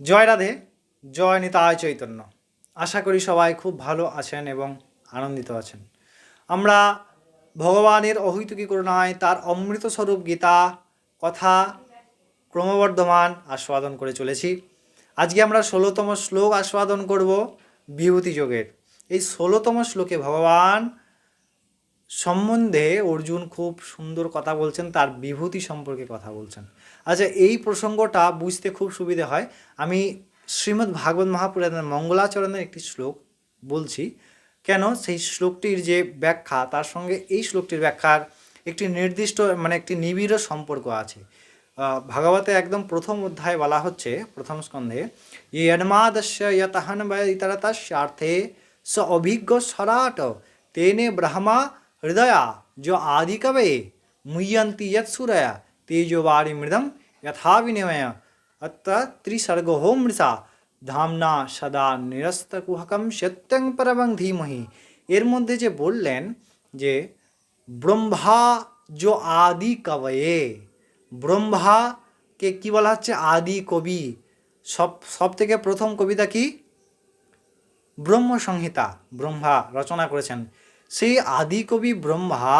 জয় রাধে, জয় নিতায় চৈতন্য। আশা করি সবাই খুব ভালো আছেন এবং আনন্দিত আছেন। আমরা ভগবানের অহৈতুকী করুণায় তার অমৃত স্বরূপ গীতা, কথা ক্রমবর্ধমান আস্বাদন করে চলেছি। আজকে আমরা ষোলোতম শ্লোক আস্বাদন করব বিভূতি যোগের। এই ষোলোতম শ্লোকে ভগবান সম্বন্ধে অর্জুন খুব সুন্দর কথা বলছেন, তার বিভূতি সম্পর্কে কথা বলছেন। আচ্ছা এই প্রসঙ্গটা বুঝতে খুব সুবিধে হয়। আমি শ্রীমদ্ ভাগবত মহাপুরাণের মঙ্গলাচরণের একটি শ্লোক বলছি। কেন? সেই শ্লোকটির যে ব্যাখ্যা, তার সঙ্গে এই শ্লোকটির ব্যাখ্যার একটি নির্দিষ্ট মানে একটি নিবিড় সম্পর্ক আছে। ভাগবতে একদম প্রথম অধ্যায় বলা হচ্ছে, প্রথম স্কন্ধে, ইয়ন্মাদস্য ইয়তহন ইতরতস্যার্থে স অভিজ্ঞ সরাট তেনে ব্রহ্মা হৃদয়া जो आदि कवे मुह्यन्ति यत्सुरया तेजोवारि मृदम यथा विनिमय अत्र त्रिसर्ग हो मृषा ধামনা সদা নিরস্ত কুহকম সত্যং পরমং ধীমহি এর মধ্যে যে বললেন যে ব্রহ্মা যো আদি কবয়ে ব্রহ্মাকে কি বলা হচ্ছে আদি কবি সব সব থেকে প্রথম কবিতা কি ব্রহ্ম সংহিতা ব্রহ্মা রচনা করেছেন সেই আদি কবি ব্রহ্মা,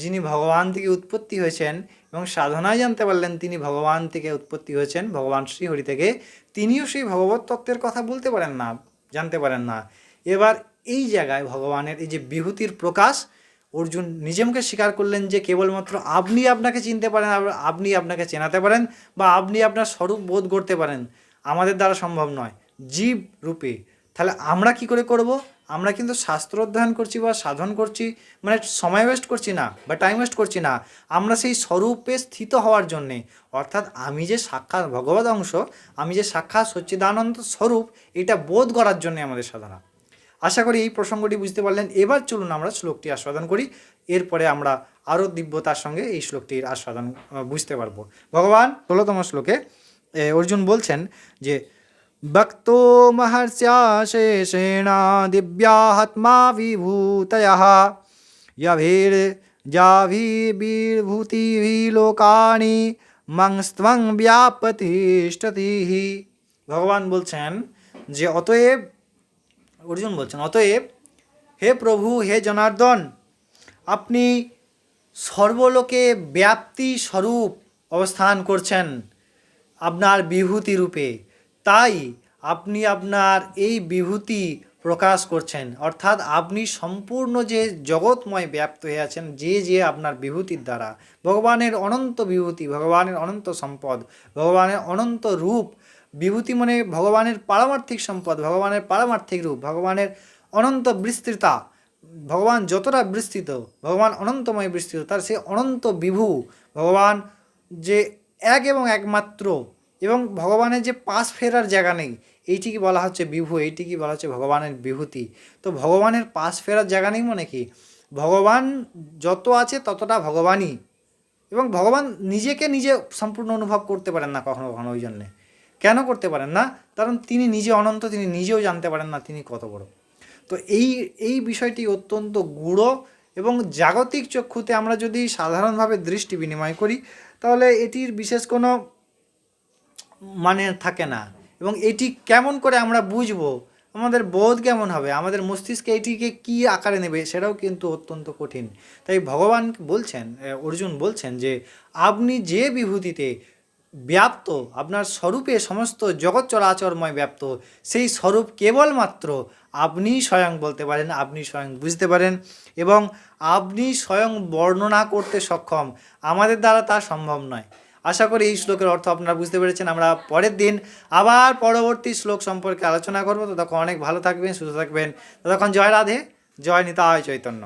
যিনি ভগবান থেকে উৎপত্তি হয়েছেন এবং সাধনায় জানতে পারলেন তিনি ভগবান থেকে উৎপত্তি হয়েছেন, ভগবান শ্রীহরি থেকে, তিনিও সেই ভগবত তত্ত্বের কথা বলতে পারেন না, জানতে পারেন না। এবার এই জায়গায় ভগবানের এই যে বিভূতির প্রকাশ, অর্জুন নিজেমকে স্বীকার করলেন যে কেবলমাত্র আপনি আপনাকে চিনতে পারেন আপনি আপনাকে চেনাতে পারেন বা আপনি আপনার স্বরূপ বোধ করতে পারেন, আমাদের দ্বারা সম্ভব নয়, জীব রূপে। তাহলে আমরা কি করে করব? আমরা কিন্তু শাস্ত্র অধ্যয়ন করছি বা সাধন করছি মানে সময় ওয়েস্ট করছি না বা টাইম ওয়েস্ট করছি না। আমরা সেই স্বরূপে স্থিত হওয়ার জন্যে, অর্থাৎ আমি যে সাক্ষাৎ ভগবত অংশ, আমি যে সাক্ষাৎ সচ্চিদানন্দ স্বরূপ, এটা বোধ করার জন্যে আমাদের সাধনা। আশা করি এই প্রসঙ্গটি বুঝতে পারলেন। এবার চলুন আমরা শ্লোকটি আস্বাদন করি। এরপরে আমরা আরও দিব্যতার সঙ্গে এই শ্লোকটির আস্বাদন বুঝতে পারব। ভগবান, ষোলোতম শ্লোকে অর্জুন বলছেন যে দিব্যাত্মা বিভূতয় যভীর যাভির্ভূতিভি লোকানি মংস্ত্বং ব্যাপতিষ্ঠতি ভগবান বলছেন যে অতএব অর্জুন বলছেন অতএব হে প্রভু হে জনার্দন আপনি সর্বলোকে ব্যাপ্তি স্বরূপ অবস্থান করছেন আপনার বিভূতি রূপে তাই আপনি আপনার এই বিভূতি প্রকাশ করছেন। অর্থাৎ আপনি সম্পূর্ণ যে জগৎময় ব্যাপ্ত হয়ে আছেন, যে যে আপনার বিভূতির দ্বারা, ভগবানের অনন্ত বিভূতি, ভগবানের অনন্ত সম্পদ, ভগবানের অনন্ত রূপ, বিভূতি মানে ভগবানের পারমার্থিক সম্পদ, ভগবানের পারমার্থিক রূপ, ভগবানের অনন্ত বিস্তৃতা, ভগবান যতটা বিস্তৃত, ভগবান অনন্তময় বিস্তৃত, তার সে অনন্ত বিভু, ভগবান যে এক এবং একমাত্র এবং ভগবানের যে পাশ ফেরার জায়গা নেই, এইটিকে বলা হচ্ছে বিভু, এইটিকে বলা হচ্ছে ভগবানের বিভূতি। তো ভগবানের পাশ ফেরার জায়গা নেই মানে কি? ভগবান যত আছে ততটা ভগবানই। এবং ভগবান নিজেকে নিজে সম্পূর্ণ অনুভব করতে পারেন না কখনো কখনো ওই জন্যে। কেন করতে পারেন না? কারণ তিনি নিজে অনন্ত, তিনি নিজেও জানতে পারেন না তিনি কত বড়। তো এই এই বিষয়টি অত্যন্ত গূঢ় এবং জাগতিক চক্ষুতে আমরা যদি সাধারণভাবে দৃষ্টি বিনিময় করি, তাহলে এটির বিশেষ কোনো মানে থাকে না। এবং এটি কেমন করে আমরা বুঝব? আমাদের বোধ কেমন হবে? আমাদের মস্তিষ্কে এটিকে কি আকারে নেবে সেটাও কিন্তু অত্যন্ত কঠিন। তাই ভগবান বলছেন অর্জুন বলছেন যে, আপনি যে বিভূতিতে ব্যাপ্ত, আপনার স্বরূপে সমস্ত জগৎ চরাচরময় ব্যাপ্ত, সেই স্বরূপ কেবলমাত্র আপনি স্বয়ং বলতে পারেন, আপনি স্বয়ং বুঝতে পারেন এবং আপনি স্বয়ং বর্ণনা করতে সক্ষম। আমাদের দ্বারা তা সম্ভব নয়। আশা করি এই শ্লোকের অর্থ আপনারা বুঝতে পেরেছেন। আমরা পরের দিন আবার পরবর্তী শ্লোক সম্পর্কে আলোচনা করব। ততক্ষণ অনেক ভালো থাকবেন, সুস্থ থাকবেন। ততক্ষণ জয় রাধে, জয় নিতা হয় চৈতন্য।